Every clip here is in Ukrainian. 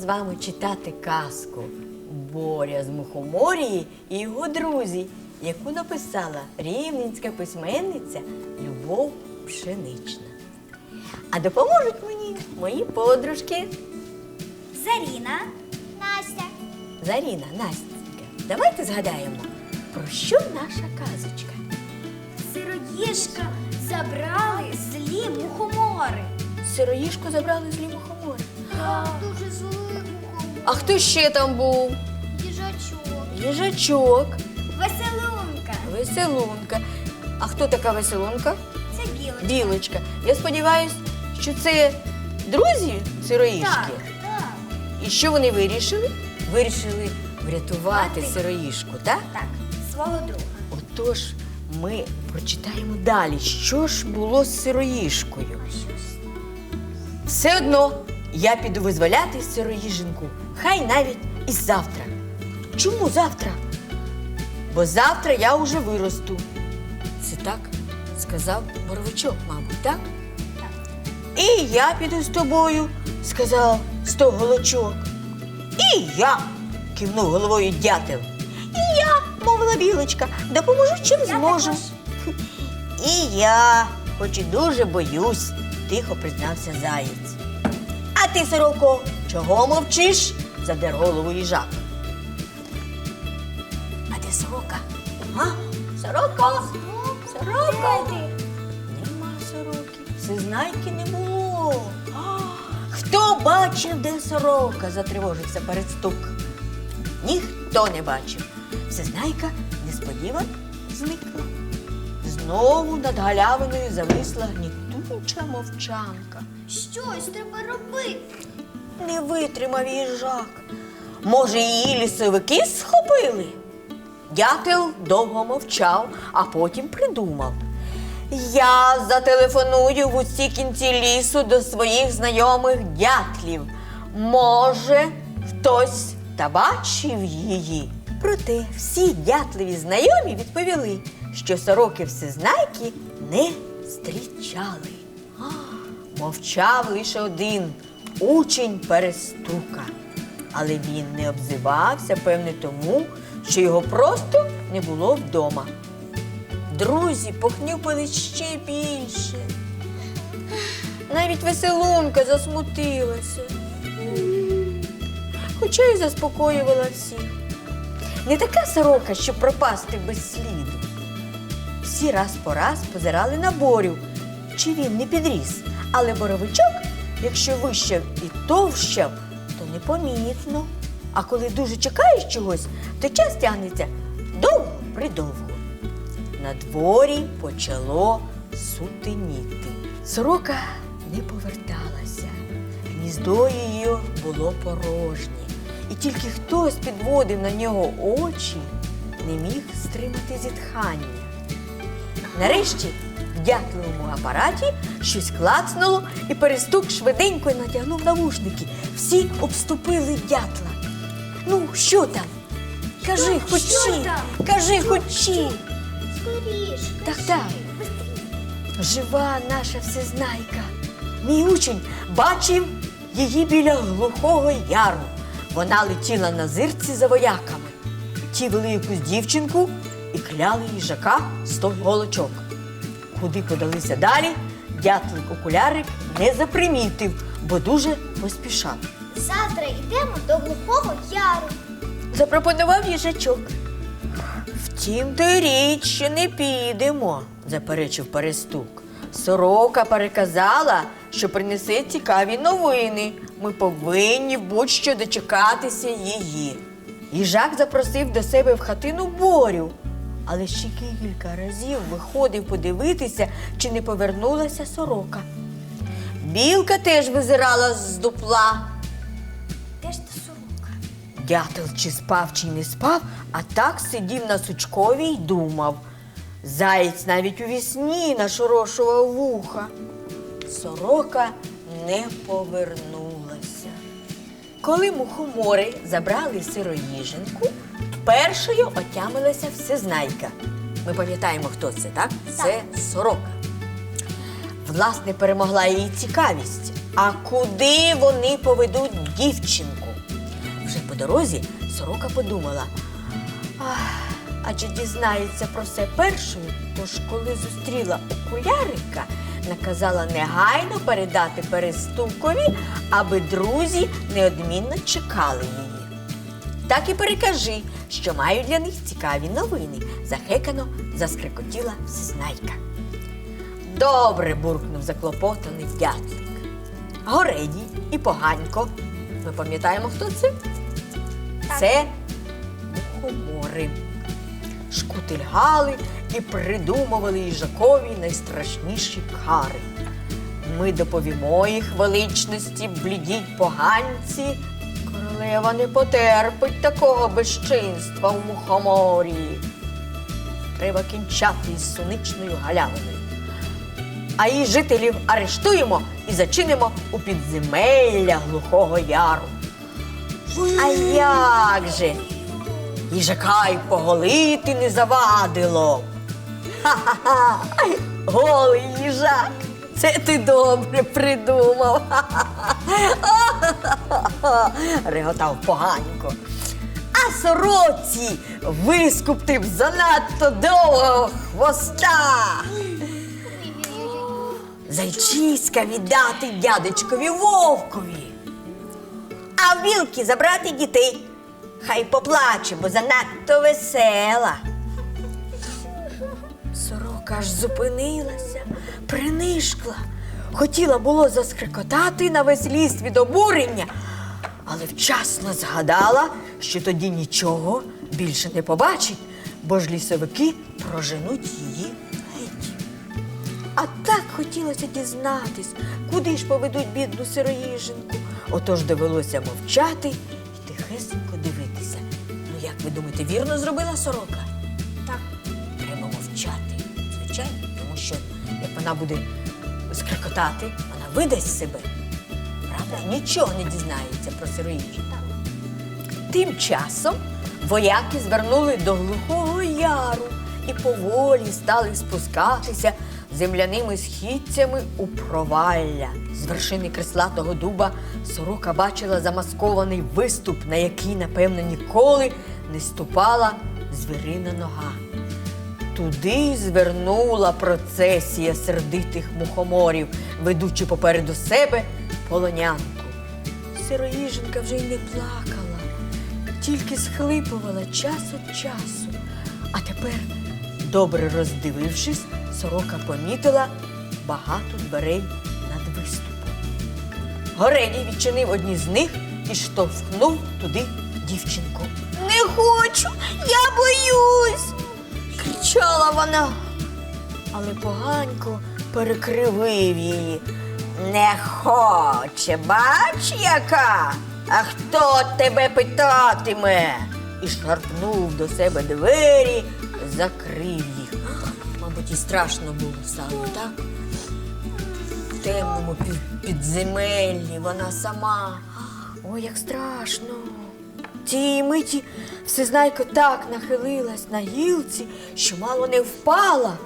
з вами читати казку Боря з Мухоморії і його друзі, яку написала рівненська письменниця Любов Пшенична. А допоможуть мені мої подружки Заріна, Настя, Заріна, Настя. Давайте згадаємо, про що наша казочка. сироїжка забрали злі мухомори. Сироїшку забрали з мухомори. Дуже мухомор. А хто ще там був? Їжачок. Їжачок, Веселунка. веселунка. А хто така веселунка? Це білочка. Білочка. Я сподіваюся, що це друзі сироїшки. Так, так. І що вони вирішили? Вирішили врятувати Мати. сироїшку, так? Так, свого друга. Отож, ми прочитаємо далі, що ж було з сироїшкою. Все одно я піду визволяти сироїженку. Хай навіть і завтра. Чому завтра? Бо завтра я вже виросту. Це так сказав Боровичок, мабуть, так? Так. І я піду з тобою, сказав Стоголочок. І я, кивнув головою дятел. І я, мовила білочка, допоможу чим Я зможу. також. І я, хоч і дуже боюсь, тихо признався заєць. А ти, сороко, чого мовчиш? Задер голову їжак. А де сорока? А? Сорока? Сорока? Нема сороки. Всезнайки не було. Хто бачив, де сорока? затривожився перед стук. Ніхто не бачив. Всезнайка несподівано зникла. Знову над галявиною зависла гнітуча мовчанка. Щось треба робити. Не витримав їжак. Може, її лісовики схопили? Дятел довго мовчав, а потім придумав. Я зателефоную в усі кінці лісу до своїх знайомих дятлів. Може, хтось та бачив її. Проте всі дятливі знайомі відповіли, що сороки всезнайки не зустрічали. Мовчав лише один учень перестука. Але він не обзивався, певне, тому, що його просто не було вдома. Друзі похнюпили ще більше. Навіть веселунка засмутилася. Хоча й заспокоювала всіх. Не така сорока, щоб пропасти без сліду. Всі раз по раз позирали на борю, чи він не підріс. Але боровичок, якщо вищав і товщав, то непомітно. А коли дуже чекаєш чогось, то час тягнеться довго-придовго. На дворі почало сутеніти. Сорока не поверталася. Гніздо її було порожнє. І тільки хтось підводив на нього очі, не міг стримати зітхання. Нарешті в дятливому апараті щось клацнуло, і перестук швиденько натягнув навушники. Всі обступили дятла. Ну, що там? Кажи, Ну, хочі, що там? кажи, хочі. Скоріш. Так, так. Жива наша всезнайка. Мій учень бачив її біля глухого яру. Вона летіла на зирці за вояками. Ті вели якусь дівчинку і кляли їжака сто голочок. Куди подалися далі, дятлик окулярик не запримітив, бо дуже поспішав. Завтра йдемо до глухого яру. Запропонував їжачок. Втім, то річ, що не підемо, заперечив перестук. Сорока переказала, що принесе цікаві новини. Ми повинні будь-що дочекатися її. Їжак запросив до себе в хатину борю, але ще кілька разів виходив подивитися, чи не повернулася сорока. Білка теж визирала з дупла. Де ж та сорока? Дятел чи спав, чи не спав, а так сидів на сучкові й думав. Заєць навіть у вісні нашорошував вуха. Сорока не повернулася. Коли мухомори забрали сироїженку, першою отямилася всезнайка. Ми пам'ятаємо, хто це, так? Це сорока. Власне, перемогла її цікавість. А куди вони поведуть дівчинку? Вже по дорозі сорока подумала. Ах, адже дізнається про все першою, тож коли зустріла окулярика, наказала негайно передати Перестукові, аби друзі неодмінно чекали її. Так і перекажи, що маю для них цікаві новини. Захекано заскрикотіла всезнайка. Добре, буркнув заклопотаний дятлик. Гореді і поганько. Ми пам'ятаємо, хто це? Це мухомори. Шкутильгали і придумували їжакові найстрашніші кари. Ми доповімо їх величності, блідіть поганці. Королева не потерпить такого безчинства у мухоморі. Треба кінчати із соничною галявиною. А її жителів арештуємо і зачинимо у підземелля глухого яру. А як же? Їжака й поголити не завадило. Ха-ха-ха! Голий їжак. Це ти добре придумав. Ха-ха-ха! Реготав поганько. А сороці вискуптив занадто довго хвоста. Зайчиська віддати дядечкові вовкові. А вілки забрати дітей. Хай поплаче, бо занадто весела. Сорока аж зупинилася, принишкла. Хотіла було заскрикотати на весь ліс від обурення, але вчасно згадала, що тоді нічого більше не побачить, бо ж лісовики проженуть її геть. А так хотілося дізнатись, куди ж поведуть бідну сироїженку. Отож довелося мовчати і тихесенько дивитися. Ну, як ви думаєте, вірно зробила сорока? Так, треба мовчати. Звичайно, тому що як вона буде скрикотати, вона видасть себе. Правда? Нічого не дізнається про сироїженку. Тим часом вояки звернули до глухого яру і поволі стали спускатися земляними східцями у провалля. З вершини креслатого дуба сорока бачила замаскований виступ, на який, напевно, ніколи не ступала звірина нога. Туди звернула процесія сердитих мухоморів, ведучи попереду себе полонянку. Сироїженка вже й не плакала, тільки схлипувала час від часу. А тепер, добре роздивившись, сорока помітила багато дверей над виступом. Гореді відчинив одні з них і штовхнув туди дівчинку. Не хочу, я боюсь, кричала вона. Але поганько перекривив її. Не хоче, бач яка? А хто тебе питатиме? І шарпнув до себе двері, закрив їх. Мабуть, і страшно було стало, так? В темному підземеллі вона сама. Ой, як страшно. Тієї миті всезнайко так нахилилась на гілці, що мало не впала.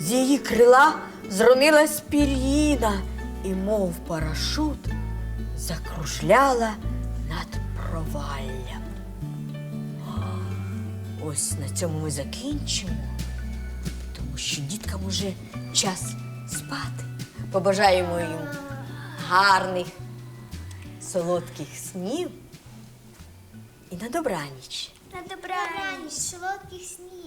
З її крила зронилась пір'їна і, мов парашут, закружляла над проваллям. Ось на цьому ми закінчимо, тому що діткам уже час спати. Побажаємо їм гарних, солодких снів і на добраніч. На добраніч, солодких снів.